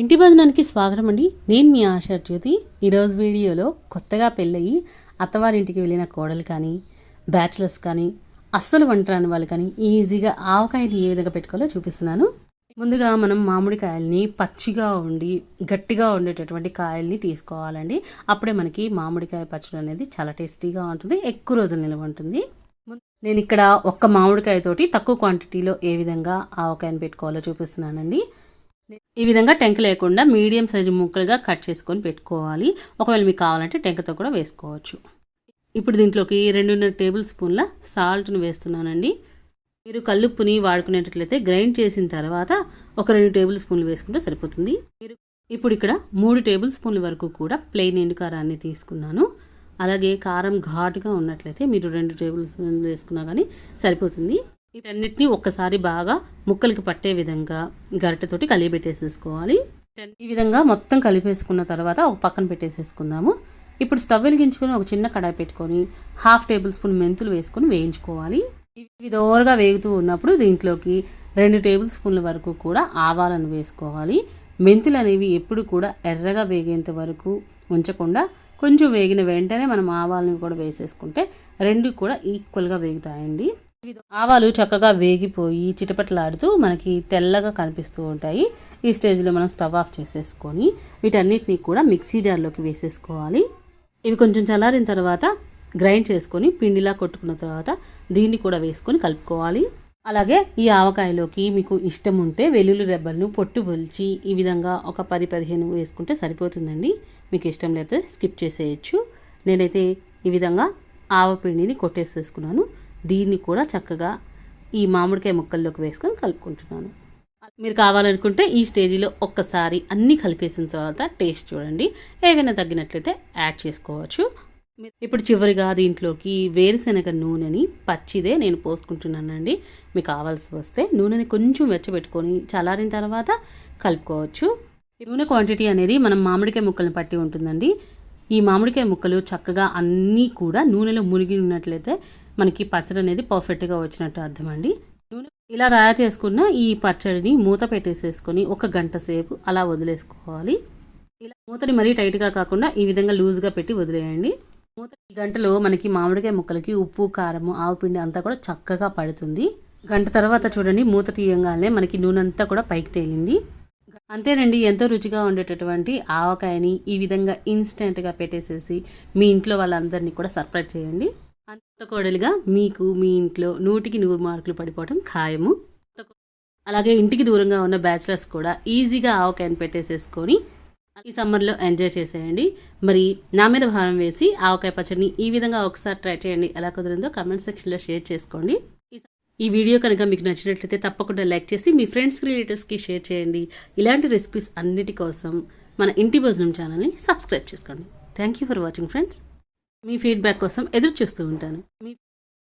ఇంటి భజనానికి స్వాగతం అండి. నేను మీ ఆశా జ్యోతి. ఈరోజు వీడియోలో కొత్తగా పెళ్ళయి అత్తవారింటికి వెళ్ళిన కోడలు కానీ బ్యాచిలర్స్ కానీ అస్సలు వంట రాని వాళ్ళు కానీ ఈజీగా ఆవకాయని ఏ విధంగా పెట్టుకోవాలో చూపిస్తున్నాను. ముందుగా మనం మామిడికాయల్ని పచ్చిగా ఉండి గట్టిగా ఉండేటటువంటి కాయల్ని తీసుకోవాలండి. అప్పుడే మనకి మామిడికాయ పచ్చడి అనేది చాలా టేస్టీగా ఉంటుంది ఎక్కువ రోజులు నిల్వ ఉంటుంది. నేను ఇక్కడ ఒక్క మామిడికాయతోటి తక్కువ క్వాంటిటీలో ఏ విధంగా ఆవకాయని పెట్టుకోవాలో చూపిస్తున్నానండి. ఈ విధంగా టెంక లేకుండా మీడియం సైజు ముక్కలుగా కట్ చేసుకొని పెట్టుకోవాలి. ఒకవేళ మీకు కావాలంటే టెంకతో కూడా వేసుకోవచ్చు. ఇప్పుడు దీంట్లోకి రెండున్నర టేబుల్ స్పూన్ల సాల్ట్ను వేస్తున్నానండి. మీరు కల్లుప్పుని వాడుకునేటట్లయితే గ్రైండ్ చేసిన తర్వాత ఒక రెండు టేబుల్ స్పూన్లు వేసుకుంటే సరిపోతుంది. మీరు ఇప్పుడు ఇక్కడ మూడు టేబుల్ స్పూన్ల వరకు కూడా ప్లెయిన్ ఎండు కారాన్ని తీసుకున్నాను. అలాగే కారం ఘాటుగా ఉన్నట్లయితే మీరు రెండు టేబుల్ స్పూన్లు వేసుకున్నా కానీ సరిపోతుంది. వీటన్నిటిని ఒక్కసారి బాగా ముక్కలకి పట్టే విధంగా గరిటెతోటి కలిపెట్టేసేసుకోవాలి ఈ విధంగా మొత్తం కలిపేసుకున్న తర్వాత ఒక పక్కన పెట్టేసేసుకుందాము. ఇప్పుడు స్టవ్ వెలిగించుకొని ఒక చిన్న కడాయి పెట్టుకొని హాఫ్ టేబుల్ స్పూన్ మెంతులు వేసుకొని వేయించుకోవాలి. ఇవి దోరగా వేగుతూ ఉన్నప్పుడు దీంట్లోకి రెండు టేబుల్ స్పూన్ల వరకు కూడా ఆవాలను వేసుకోవాలి. మెంతులు అనేవి ఎప్పుడు కూడా ఎర్రగా వేగేంత వరకు ఉంచకుండా కొంచెం వేగిన వెంటనే మనం ఆవాలను కూడా వేసేసుకుంటే రెండు కూడా ఈక్వల్గా వేగుతాయండి. ఆవాలు చక్కగా వేగిపోయి చిటపటలాడుతూ మనకి తెల్లగా కనిపిస్తూ ఉంటాయి. ఈ స్టేజ్లో మనం స్టవ్ ఆఫ్ చేసేసుకొని వీటన్నిటిని కూడా మిక్సీ జార్లోకి వేసేసుకోవాలి. ఇవి కొంచెం చల్లారిన తర్వాత గ్రైండ్ చేసుకొని పిండిలా కొట్టుకున్న తర్వాత దీన్ని కూడా వేసుకొని కలుపుకోవాలి. అలాగే ఈ ఆవకాయలోకి మీకు ఇష్టం ఉంటే వెల్లుల్లి రెబ్బలను పొట్టు ఒలిచి ఈ విధంగా ఒక పది పదిహేను వేసుకుంటే సరిపోతుందండి. మీకు ఇష్టం లేకపోతే స్కిప్ చేసేయచ్చు. నేనైతే ఈ విధంగా ఆవపిండిని కొట్టేసేసుకున్నాను. దీన్ని కూడా చక్కగా ఈ మామిడికాయ ముక్కల్లోకి వేసుకొని కలుపుకుంటున్నాను. మీరు కావాలనుకుంటే ఈ స్టేజిలో ఒక్కసారి అన్నీ కలిపేసిన తర్వాత టేస్ట్ చూడండి. ఏవైనా తగ్గినట్లయితే యాడ్ చేసుకోవచ్చు. ఇప్పుడు చివరిగా దీంట్లోకి వేరుశనగ నూనెని పచ్చిదే నేను పోసుకుంటున్నానండి. మీకు కావాల్సి వస్తే నూనెని కొంచెం వెచ్చబెట్టుకొని చల్లారిన తర్వాత కలుపుకోవచ్చు. ఈ నూనె క్వాంటిటీ అనేది మనం మామిడికాయ ముక్కలను పట్టి ఉంటుందండి. ఈ మామిడికాయ ముక్కలు చక్కగా అన్నీ కూడా నూనెలో మునిగి ఉన్నట్లయితే మనకి పచ్చడి అనేది పర్ఫెక్ట్గా వచ్చినట్టు అర్థం అండి నూనె ఇలా తయారు చేసుకున్న ఈ పచ్చడిని మూత పెట్టేసేసుకొని ఒక గంట సేపు అలా వదిలేసుకోవాలి. ఇలా మూతని మరీ టైట్గా కాకుండా ఈ విధంగా లూజ్గా పెట్టి వదిలేయండి. మూత ఈ గంటలో మనకి మామిడికాయ ముక్కలకి ఉప్పు కారము ఆవుపిండి అంతా కూడా చక్కగా పడుతుంది. గంట తర్వాత చూడండి మూత తీయంగానే మనకి నూనె అంతా కూడా పైకి తేలింది. అంతేనండి ఎంతో రుచిగా ఉండేటటువంటి ఆవకాయని ఈ విధంగా ఇన్స్టెంట్గా పెట్టేసేసి మీ ఇంట్లో వాళ్ళందరినీ కూడా సర్ప్రైజ్ చేయండి. అంతకోడలుగా మీకు మీ ఇంట్లో నూటికి నూరు మార్కులు పడిపోవడం ఖాయము. అలాగే ఇంటికి దూరంగా ఉన్న బ్యాచిలర్స్ కూడా ఈజీగా ఆవకాయని పెట్టేసేసుకొని ఈ సమ్మర్లో ఎంజాయ్ చేసేయండి. మరి నా మీద భారం వేసి ఆవకాయ పచ్చడిని ఈ విధంగా ఒకసారి ట్రై చేయండి. ఎలా కుదిరిందో కమెంట్ సెక్షన్లో షేర్ చేసుకోండి. ఈ- ఈ వీడియో కనుక మీకు నచ్చినట్లయితే తప్పకుండా లైక్ చేసి మీ ఫ్రెండ్స్కి రిలేటివ్స్కి షేర్ చేయండి. ఇలాంటి రెసిపీస్ అన్నిటి కోసం మన ఇంటి భోజనం ఛానల్ని సబ్స్క్రైబ్ చేసుకోండి. Thank you for watching friends me feedback కోసం ఎదురు చూస్తూ ఉంటాను. మీ